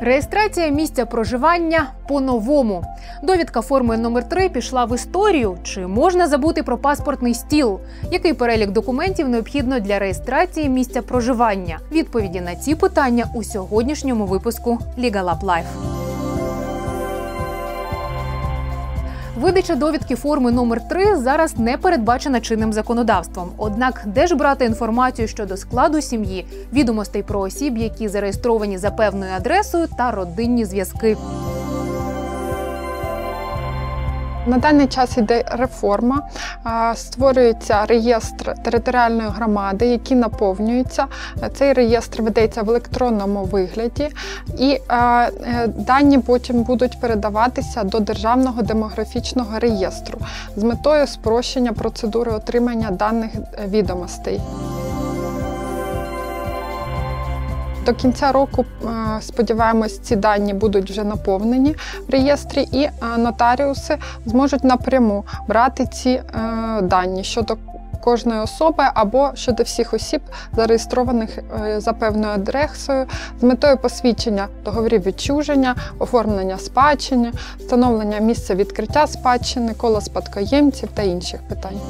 Реєстрація місця проживання по-новому. Довідка форми номер 3 пішла в історію. Чи можна забути про паспортний стіл? Який перелік документів необхідно для реєстрації місця проживання? Відповіді на ці питання у сьогоднішньому випуску Legal Up Видача довідки форми номер 3 зараз не передбачена чинним законодавством. Однак, де ж брати інформацію щодо складу сім'ї, відомостей про осіб, які зареєстровані за певною адресою, та родинні зв'язки. На даний час йде реформа, створюється реєстр територіальної громади, який наповнюється. Цей реєстр ведеться в електронному вигляді, і е, дані потім будуть передаватися до державного демографічного реєстру з метою спрощення процедури отримання даних е, відомостей. До кінця року, е, сподіваємось, ці дані будуть вже наповнені в реєстрі, і е, нотаріуси зможуть напряму брати ці е, дані щодо кожної особи або щодо всіх осіб, зареєстрованих за певною адресою, з метою посвідчення договорів відчуження, оформлення спадщини, встановлення місця відкриття спадщини, кола спадкоємців та інших питань.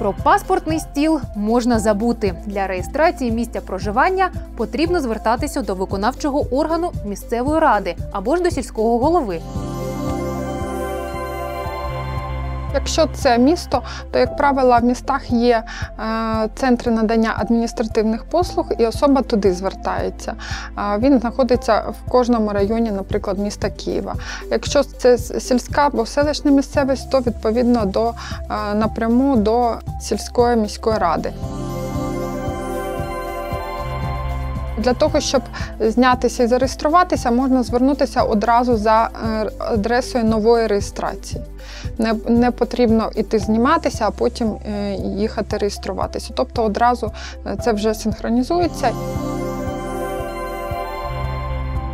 Про паспортний стіл можна забути. Для реєстрації місця проживання потрібно звертатися до виконавчого органу місцевої ради або ж до сільського голови. Якщо це місто, то, як правило, в містах є е, центри надання адміністративних послуг, і особа туди звертається. Він знаходиться в кожному районі, наприклад, міста Києва. Якщо це сільська або селищна місцевість, то відповідно до е, напряму до сільської міської ради. Для того, щоб знятися і зареєструватися, можна звернутися одразу за е, адресою нової реєстрації. Не не потрібно йти зніматися, а потім е, їхати реєструватися. Тобто одразу е, це вже синхронізується.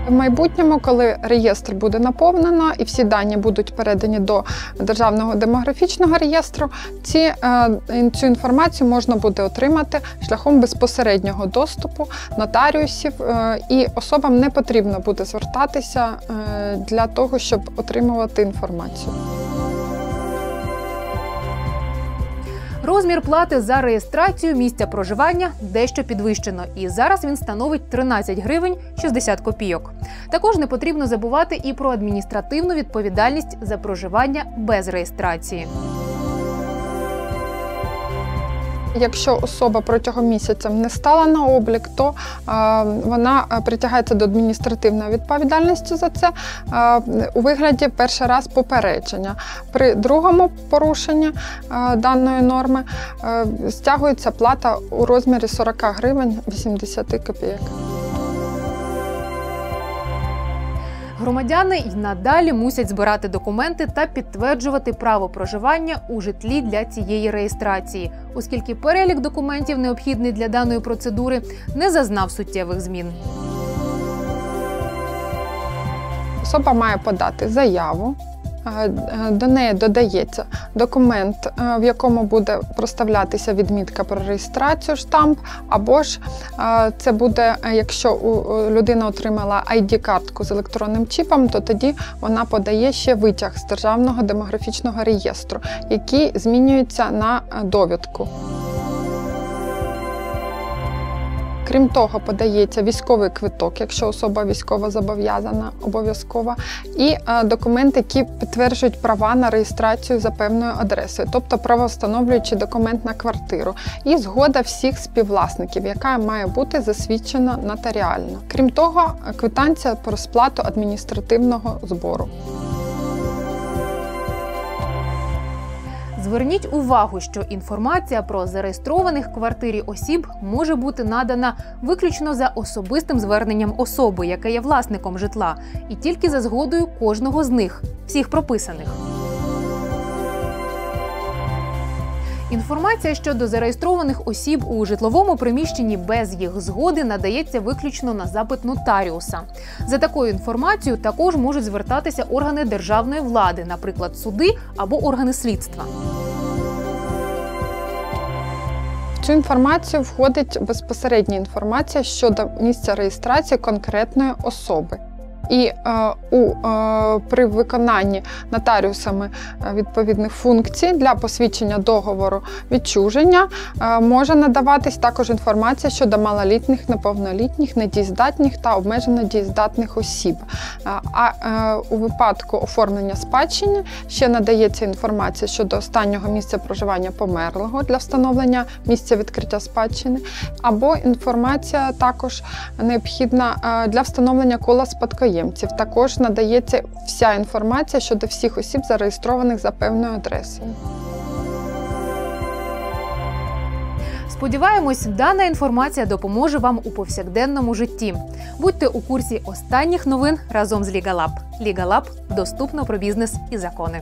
В майбутньому, коли реєстр буде наповнено і всі дані будуть передані до державного демографічного реєстру, ці, е, цю інформацію можна буде отримати шляхом безпосереднього доступу нотаріусів, е, і особам не потрібно буде звертатися е, для того, щоб отримувати інформацію. Розмір плати за реєстрацію місця проживання дещо підвищено, і зараз він становить 13 гривень 60 копійок. Також не потрібно забувати і про адміністративну відповідальність за проживання без реєстрації. Якщо особа протягом місяця не стала на облік, то вона притягається до адміністративної відповідальності за це у вигляді перший раз попередження. При другому порушенні даної норми стягується плата у розмірі 40 гривень 80 копійок. Громадяни й надалі мусять збирати документи та підтверджувати право проживання у житлі для цієї реєстрації, оскільки перелік документів, необхідний для даної процедури, не зазнав суттєвих змін. Особа має подати заяву. Е, до неї додається документ, е, в якому буде проставлятися відмітка про реєстрацію штамп, або ж е, це буде, якщо людина отримала ID-картку з електронним чіпом, то тоді вона подає ще витяг з державного демографічного реєстру, який змінюється на довідку. Крім того, подається військовий квиток, якщо особа військово зобов'язана, обов'язково, і е, документи, які підтверджують права на реєстрацію за певною адресою, тобто правовстановлюючий документ на квартиру, і згода всіх співвласників, яка має бути засвідчена нотаріально. Крім того, квитанція про сплату адміністративного збору. Зверніть увагу, що інформація про зареєстрованих в квартирі осіб може бути надана виключно за особистим зверненням особи, яка є власником житла, і тільки за згодою кожного з них, всіх прописаних. Інформація щодо зареєстрованих осіб у житловому приміщенні без їх згоди надається виключно на запит нотаріуса. За такою інформацією також можуть звертатися органи державної влади, наприклад, суди або органи слідства. цю інформацію входить безпосередня інформація щодо місця реєстрації конкретної особи. І е, у, е, при виконанні нотаріусами е, відповідних функцій для посвідчення договору відчуження може надаватись також інформація щодо малолітніх, неповнолітніх, недієздатних та обмежено дієздатних осіб. А у випадку оформлення спадщини ще надається інформація щодо останнього місця проживання померлого для встановлення місця відкриття спадщини, або інформація також необхідна для встановлення кола спадкоємців. Також надається вся інформація щодо всіх осіб, зареєстрованих за певною адресою. Сподіваємось, дана інформація допоможе вам у повсякденному житті. Будьте у курсі останніх новин разом з Лігалаб. Лігалаб доступно про бізнес і закони.